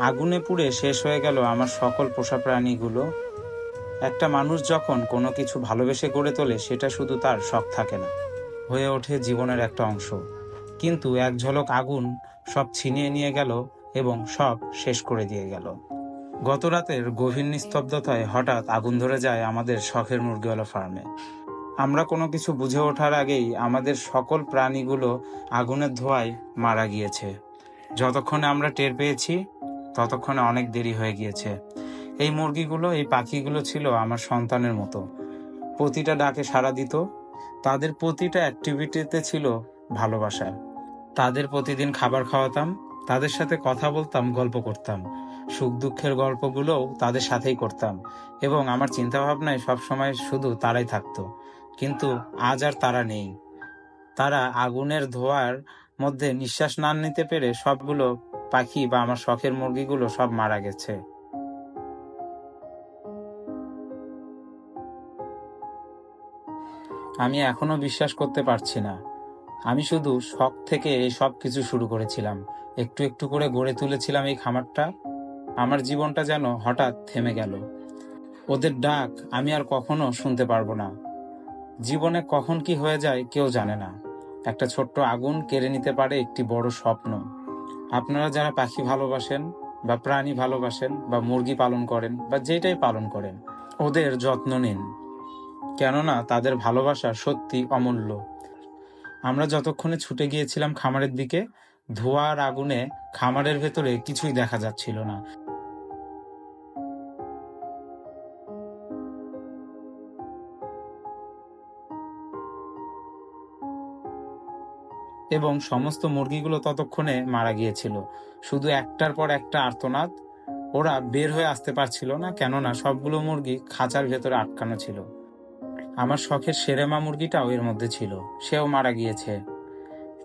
আগুনে পুড়ে শেষ হয়ে গেল আমার সকল পোষা প্রাণীগুলো। একটা মানুষ যখন কোনো কিছু ভালোবেসে গড়ে তোলে, সেটা শুধু তার শখ থাকে না। হয়ে ওঠে জীবনের একটা অংশ। কিন্তু এক ঝলক আগুন সব ছিনিয়ে নিয়ে গেল এবং সব শেষ করে দিয়ে গেল। গত রাতের গভীর নিস্তব্ধতায় হঠাৎ আগুন ধরে যায় আমাদের শখের মুরগিওয়ালা ফার্মে। আমরা কোনো কিছু বুঝে ওঠার আগেই আমাদের সকল প্রাণীগুলো আগুনের ধোঁয়ায় মারা গিয়েছে। যতক্ষণে আমরা টের পেয়েছি ততক্ষণে অনেক দেরি হয়ে গিয়েছে। এই মুরগিগুলো, এই পাখিগুলো ছিল আমার সন্তানের মতো। প্রতিটা ডাকে সাড়া দিত। তাদের প্রতিটা অ্যাক্টিভিটিতে ছিল ভালোবাসা। তাদের প্রতিদিন খাবার খাওয়াতাম, তাদের সাথে কথা বলতাম, গল্প করতাম। সুখ দুঃখের গল্পগুলোও তাদের সাথেই করতাম এবং আমার চিন্তা ভাবনায় সবসময় শুধু তারাই থাকতো। কিন্তু আজ আর তারা নেই। তারা আগুনের ধোয়ার মধ্যে নিঃশ্বাস না নিতে পেরে সবগুলো পাখি বা আমার শখের মুরগিগুলো সব মারা গেছে। আমি এখনও বিশ্বাস করতে পারছি না। আমি শুধু শখ থেকে এই সব কিছু শুরু করেছিলাম। একটু একটু করে গড়ে তুলেছিলাম এই খামারটা। আমার জীবনটা যেন হঠাৎ থেমে গেল। ওদের ডাক আমি আর কখনো শুনতে পারব না। জীবনে কখন কি হয়ে যায় কেউ জানে না। একটা ছোট্ট আগুন কেড়ে নিতে পারে একটি বড় স্বপ্ন। আপনারা যারা পাখি ভালোবাসেন বা প্রাণী ভালোবাসেন বা মুরগি পালন করেন বা যেটাই পালন করেন, ওদের যত্ন নিন। কেননা তাদের ভালোবাসা সত্যি অমূল্য। আমরা যতক্ষণে ছুটে গিয়েছিলাম খামারের দিকে, ধোয়ার আগুনে খামারের ভেতরে কিছুই দেখা যাচ্ছিল না। এবং সমস্ত মুরগিগুলো ততক্ষণে মারা গিয়েছিল। শুধু একটার পর একটা আর্তনাদ। ওরা বের হয়ে আসতে পারছিল না, কেননা সবগুলো মুরগি খাঁচার ভেতরে আটকানো ছিল। আমার শখের সেরেমা মুরগিটাও এর মধ্যে ছিল। সেও মারা গিয়েছে।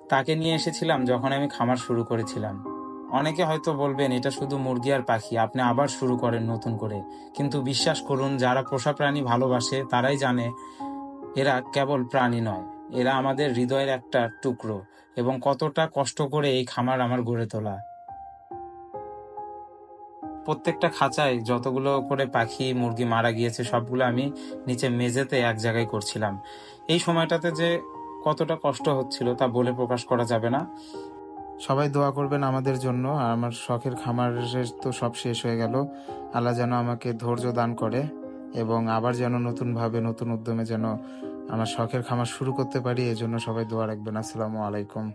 তাকে নিয়ে এসেছিলাম যখন আমি খামার শুরু করেছিলাম। অনেকে হয়তো বলবেন, এটা শুধু মুরগি আর পাখি, আপনি আবার শুরু করেন নতুন করে। কিন্তু বিশ্বাস করুন, যারা পোষা প্রাণী ভালোবাসে, তারাই জানে এরা কেবল প্রাণী নয়। এরা আমাদের হৃদয়ের একটা টুকরো এবং কতটা কষ্ট করে এই খামার আমার গড়ে তোলা। প্রত্যেকটা খাঁচায় যতগুলো করে পাখি, মুরগি মারা গিয়েছে, সবগুলো আমি নিচে মেঝেতে এক জায়গায় করছিলাম। এই সময়টাতে যে কতটা কষ্ট হচ্ছিল তা বলে প্রকাশ করা যাবে না। সবাই দোয়া করবেন আমাদের জন্য, আর আমার শখের খামারের তো সব শেষ হয়ে গেল। আল্লাহ যেন আমাকে ধৈর্য দান করে। এবং আবার যেন নতুনভাবে, নতুন উদ্যমে যেন আমার শখের খামার শুরু করতে পারি, এজন্য জন্য সবাই দোয়া রাখবেন। আসসালামু আলাইকুম।